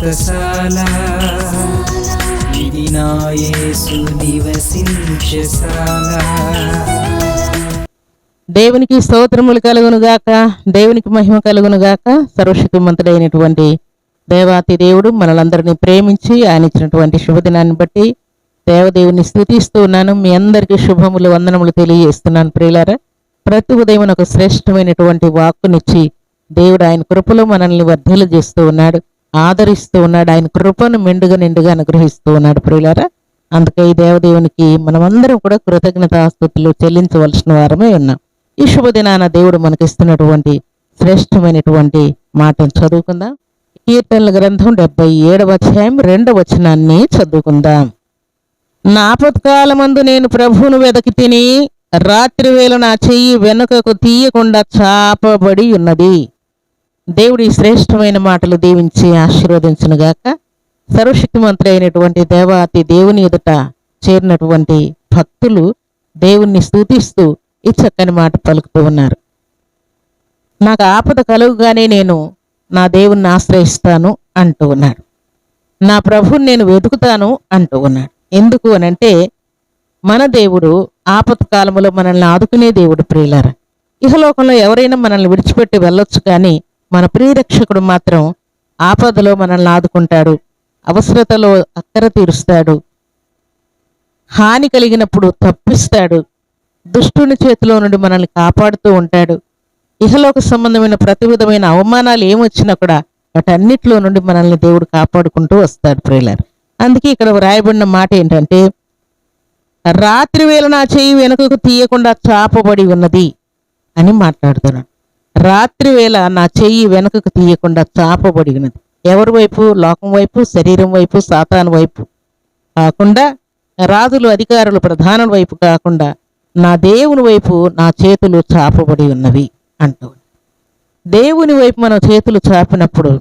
వ్రతశాల ఇది నివసించశాల దేవునికి స్తోత్రములు కలుగును గాక దేవునికి మహిమ కలుగును గాక సర్వశక్తిమంతుడైనటువంటి దేవాతి దేవుడు మనలందరినీ ప్రేమించి ఆయన ఇచ్చినటువంటి శుభదినాన్ని బట్టి దేవదేవుని స్థుతిస్తూ ఉన్నాను. మీ అందరికీ శుభములు వందనములు తెలియజేస్తున్నాను ప్రియులారా. ప్రతి ఉదయం ఒక శ్రేష్టమైనటువంటి వాక్కునిచ్చి దేవుడు ఆయన కృపలో మనల్ని వర్ధలు చేస్తూ ఉన్నాడు. ఆదరిస్తూ ఉన్నాడు. ఆయన కృపను మెండుగా నిండుగా అనుగ్రహిస్తూ ఉన్నాడు ప్రియులారా. అందుకే ఈ దేవదేవునికి మనమందరం కూడా కృతజ్ఞతాస్తుతులు చెల్లించవలసిన వారమే ఉన్నాం. ఈ శుభదినాన దేవుడు మనకిస్తున్నటువంటి శ్రేష్టమైనటువంటి మాటను చదువుకుందాం. కీర్తనల గ్రంథం డెబ్బై ఏడవ అధ్యాయం రెండవ వచనాన్ని చదువుకుందాం. నాపత్కాలమందు నేను ప్రభువును వెదకి తిని రాత్రి వేళ నా చెయ్యి వెనుకకు తీయకుండా చాపబడి ఉన్నది. దేవుడి శ్రేష్టమైన మాటలు దీవించి ఆశీర్వదించునుగాక. సర్వశక్తిమంతుడు అయినటువంటి దేవాతి దేవుని ఎదుట చేరినటువంటి భక్తులు దేవుణ్ణి స్తుతిస్తూ ఈ చక్కని మాట పలుకుతూ ఉన్నారు. నాకు ఆపద కలుగుగానే నేను నా దేవుణ్ణి ఆశ్రయిస్తాను అంటూ ఉన్నాడు నా ప్రభుని నేను వెతుకుతాను అంటూ ఉన్నాడు ఎందుకు అనంటే మన దేవుడు ఆపద కాలంలో మనల్ని ఆదుకునే దేవుడు ప్రియులారా. ఇహలోకంలో ఎవరైనా మనల్ని విడిచిపెట్టి వెళ్ళొచ్చు కానీ మన ప్రియరక్షకుడు మాత్రం ఆపదలో మనల్ని ఆదుకుంటాడు. అవసరతలో అక్కర తీరుస్తాడు. హాని కలిగినప్పుడు తప్పిస్తాడు. దుష్టుని చేతిలో నుండి మనల్ని కాపాడుతూ ఉంటాడు. ఇహలోక సంబంధమైన ప్రతి విధమైన అవమానాలు ఏమొచ్చినా కూడా వాటన్నిటిలో నుండి మనల్ని దేవుడు కాపాడుకుంటూ వస్తాడు ప్రియులారు. అందుకే ఇక్కడ వ్రాయబడిన మాట ఏంటంటే రాత్రి వేళ నా చెయ్యి వెనుకకు తీయకుండా చాపబడి ఉన్నది అని మాట్లాడుతున్నాడు. రాత్రి వేళ నా చెయ్యి వెనుకకు తీయకుండా చాపబడి ఉన్నది ఎవరి వైపు? లోకం వైపు? శరీరం వైపు? సాతాను వైపు? కాకుండా రాజులు అధికారులు ప్రధానుల వైపు కాకుండా నా దేవుని వైపు నా చేతులు చాపబడి ఉన్నవి అంటూ. దేవుని వైపు మన చేతులు చాపినప్పుడు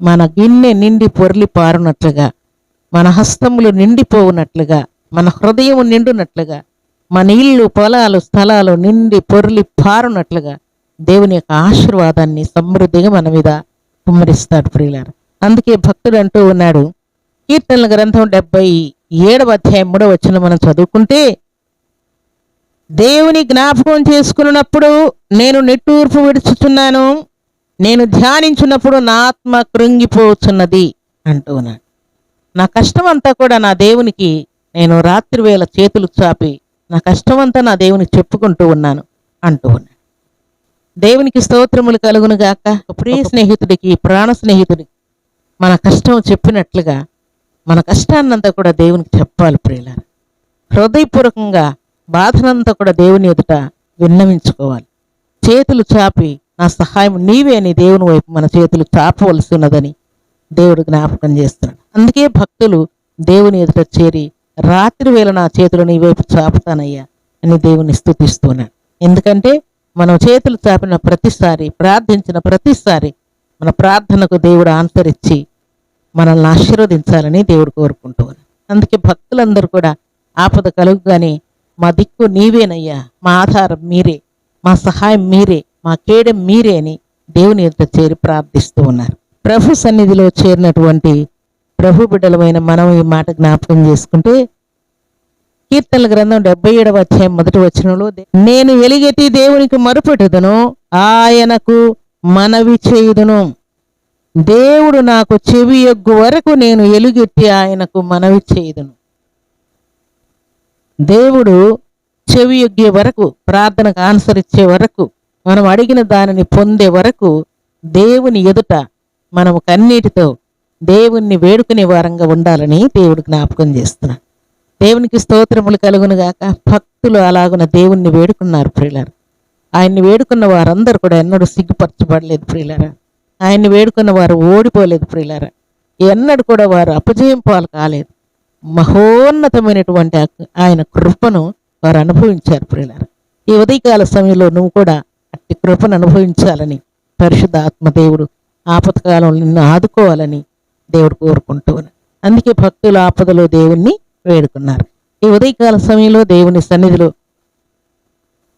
మన గిన్నె నిండి పొర్లి పారునట్లుగా మన హస్తములు నిండిపోవునట్లుగా మన హృదయం నిండునట్లుగా మన ఇల్లు పొలాలు స్థలాలు నిండి పొర్లి పారునట్లుగా దేవుని యొక్క ఆశీర్వాదాన్ని సమృద్ధిగా మన మీద కుమ్మరిస్తాడు ప్రియులారు. అందుకే భక్తుడు అంటూ ఉన్నాడు కీర్తనల గ్రంథం డెబ్బై ఏడవ అధ్యాయం మూడవ వచ్చిన మనం చదువుకుంటే దేవుని జ్ఞాపకం చేసుకున్నప్పుడు నేను నిట్టూర్పు విడుచుచున్నాను నేను ధ్యానించున్నప్పుడు నా ఆత్మ కృంగిపోతున్నది అంటూ ఉన్నాడు. నా కష్టం అంతా కూడా నా దేవునికి నేను రాత్రి వేళ చేతులు చాపి నా కష్టమంతా నా దేవునికి చెప్పుకుంటూ ఉన్నాను అంటూ ఉన్నాడు. దేవునికి స్తోత్రములు కలుగును గాక. ప్రియ స్నేహితుడికి ప్రాణ స్నేహితుడికి మన కష్టం చెప్పినట్లుగా మన కష్టాన్నంతా కూడా దేవునికి చెప్పాలి ప్రియులారా. హృదయపూర్వకంగా బాధనంతా కూడా దేవుని ఎదుట విన్నవించుకోవాలి. చేతులు చాపి నా సహాయం నీవే అని దేవుని వైపు మన చేతులు చాపవలసి ఉన్నదని దేవుడు జ్ఞాపకం చేస్తున్నాడు. అందుకే భక్తులు దేవుని ఎదుట చేరి రాత్రి వేళ నా చేతులు నీ వైపు చాపుతానయ్యా అని దేవుని స్థుతిస్తున్నాడు. ఎందుకంటే మనం చేతులు చాపిన ప్రతిసారి ప్రార్థించిన ప్రతిసారి మన ప్రార్థనకు దేవుడు ఆన్సర్ ఇచ్చి మనల్ని ఆశీర్వదించాలని దేవుడు కోరుకుంటూ అందుకే భక్తులందరూ కూడా ఆపద కలుగుగానే మా దిక్కు నీవేనయ్యా మా ఆధారం మీరే మా సహాయం మీరే మా కేడెం మీరే అని దేవుని ఎదుట చేరి ప్రార్థిస్తూ ఉన్నారు. ప్రభు సన్నిధిలో చేరినటువంటి ప్రభు బిడ్డలమైన మనం ఈ మాట జ్ఞాపకం చేసుకుంటే కీర్తనల గ్రంథం డెబ్బై ఏడవ అధ్యాయం మొదటి వచనంలో నేను ఎలిగెత్తి దేవునికి మరుపెట్టుదును ఆయనకు మనవి చేయుదును. దేవుడు నాకు చెవి యొగ్గు వరకు నేను ఎలుగెత్తి ఆయనకు మనవి చేయుదును. దేవుడు చెవి యొగ్గే వరకు ప్రార్థనకు ఆన్సర్ ఇచ్చే వరకు మనం అడిగిన దానిని పొందే వరకు దేవుని ఎదుట మనము కన్నీటితో దేవుణ్ణి వేడుకునే వారంగా ఉండాలని దేవుడు జ్ఞాపకం చేస్తున్నాడు. దేవునికి స్తోత్రములు కలుగునుగాక భక్తులు అలాగున దేవుణ్ణి వేడుకున్నారు ప్రియులారు. ఆయన్ని వేడుకున్న వారందరూ కూడా ఎన్నడూ సిగ్గుపరచబడలేదు ప్రియులారా. ఆయన్ని వేడుకున్న వారు ఓడిపోలేదు ప్రియులారా. ఎన్నడూ కూడా వారు అపజయం పాలు కాలేదు. మహోన్నతమైనటువంటి ఆయన కృపను వారు అనుభవించారు ప్రియులారా. ఈ ఉదయకాల సమయంలో నువ్వు కూడా అట్టి కృపను అనుభవించాలని పరిశుద్ధ ఆత్మదేవుడు ఆపదకాలంలో నిన్ను ఆదుకోవాలని దేవుడు కోరుకుంటూ అందుకే భక్తులు ఆపదలో దేవుణ్ణి వేడుకున్నారు. ఈ ఉదయకాల సమయంలో దేవుని సన్నిధిలో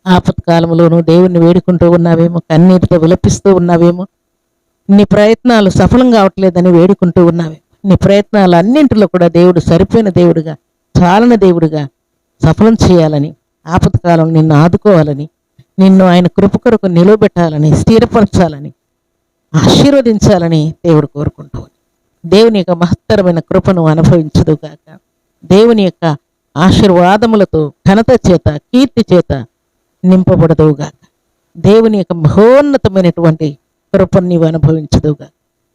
ఆపత్కాలంలోనూ దేవుణ్ణి వేడుకుంటూ ఉన్నావేమో కన్నీటితో విలపిస్తూ ఉన్నావేమో నీ ప్రయత్నాలు సఫలం కావట్లేదని వేడుకుంటూ ఉన్నావే నీ ప్రయత్నాలు అన్నింటిలో కూడా దేవుడు సరిపోయిన దేవుడుగా చాలన దేవుడుగా సఫలం చేయాలని ఆపత్కాలం నిన్ను ఆదుకోవాలని నిన్ను ఆయన కృప కొరకు నిలవబెట్టాలని స్థిరపరచాలని ఆశీర్వదించాలని దేవుడు కోరుకుంటూ దేవుని యొక్క మహత్తరమైన కృపను అనుభవించదు కాక దేవుని యొక్క ఆశీర్వాదములతో ఘనత చేత కీర్తి చేత నింపబడదు గాక దేవుని యొక్క మహోన్నతమైనటువంటి కృపను నీవు అనుభవించదు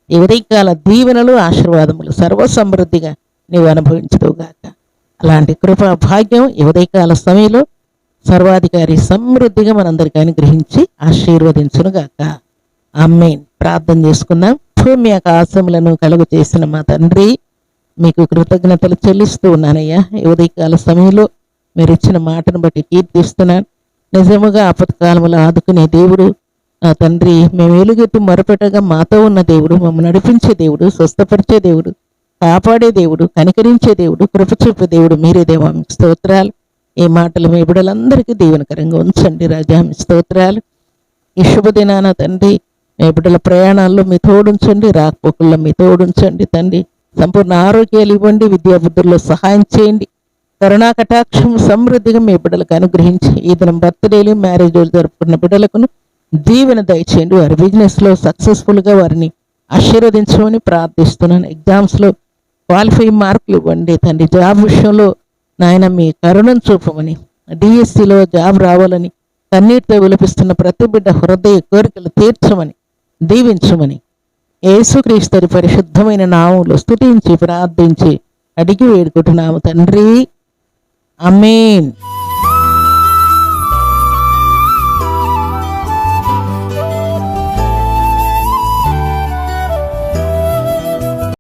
ఈ ఉదయకాల దీవెనలు ఆశీర్వాదములు సర్వ సమృద్ధిగా నీవు అనుభవించదుగాక అలాంటి కృపా భాగ్యం ఈ ఉదయకాల సమయంలో సర్వాధికారి సమృద్ధిగా మనందరికీ అనుగ్రహించి ఆశీర్వదించును గాక అమ్మేన్ ప్రార్థన చేసుకుందాం. భూమి ఆకాశములను కలుగు చేసిన మా తండ్రి మీకు కృతజ్ఞతలు చెల్లిస్తూ ఉన్నానయ్యా. ఉదయకాల సమయంలో మీరు ఇచ్చిన మాటను బట్టి కీర్తిస్తున్నాను. నిజముగా ఆపత్కాలములో ఆదుకునే దేవుడు నా తండ్రి మేము ఏలుగెత్తి మొరపెట్టగా మాతో ఉన్న దేవుడు మమ్మల్ని నడిపించే దేవుడు స్వస్థపరిచే దేవుడు కాపాడే దేవుడు కనికరించే దేవుడు కృపచూపే దేవుడు మీరే దేవా. మీకు స్తోత్రాలు ఈ మాటలు మీ బిడ్డలందరికీ దీవెనకరంగా ఉంచండి రాజా. మీ స్తోత్రాలు ఈ శుభదినాన తండ్రి మీ బిడ్డల ప్రయాణాల్లో మీ తోడుంచండి రాకపోకల్లో మీ తోడుంచండి తండ్రి. సంపూర్ణ ఆరోగ్యాలు ఇవ్వండి విద్యాబుద్ధుల్లో సహాయం చేయండి. కరుణా కటాక్షం సమృద్ధిగా మీ బిడ్డలకు అనుగ్రహించి ఈ దినం బర్త్డేలు మ్యారేజ్ జరుపుకున్న బిడ్డలకు దీవెన దయచేయండి. వారి బిజినెస్లో సక్సెస్ఫుల్గా వారిని ఆశీర్వదించమని ప్రార్థిస్తున్నాను. ఎగ్జామ్స్లో క్వాలిఫై మార్కులు ఇవ్వండి. తండ్రి జాబ్ విషయంలో నాయన మీ కరుణను చూపమని డిఎస్సిలో జాబ్ రావాలని కన్నీటితో విలపిస్తున్న ప్రతి బిడ్డ హృదయ కోరికలు తీర్చమని దీవించమని యేసుక్రీస్తు పరిశుద్ధమైన నామంలో స్థుతించి ప్రార్థించి అడిగి వేడుకుంటున్నాము తండ్రి. అమేన్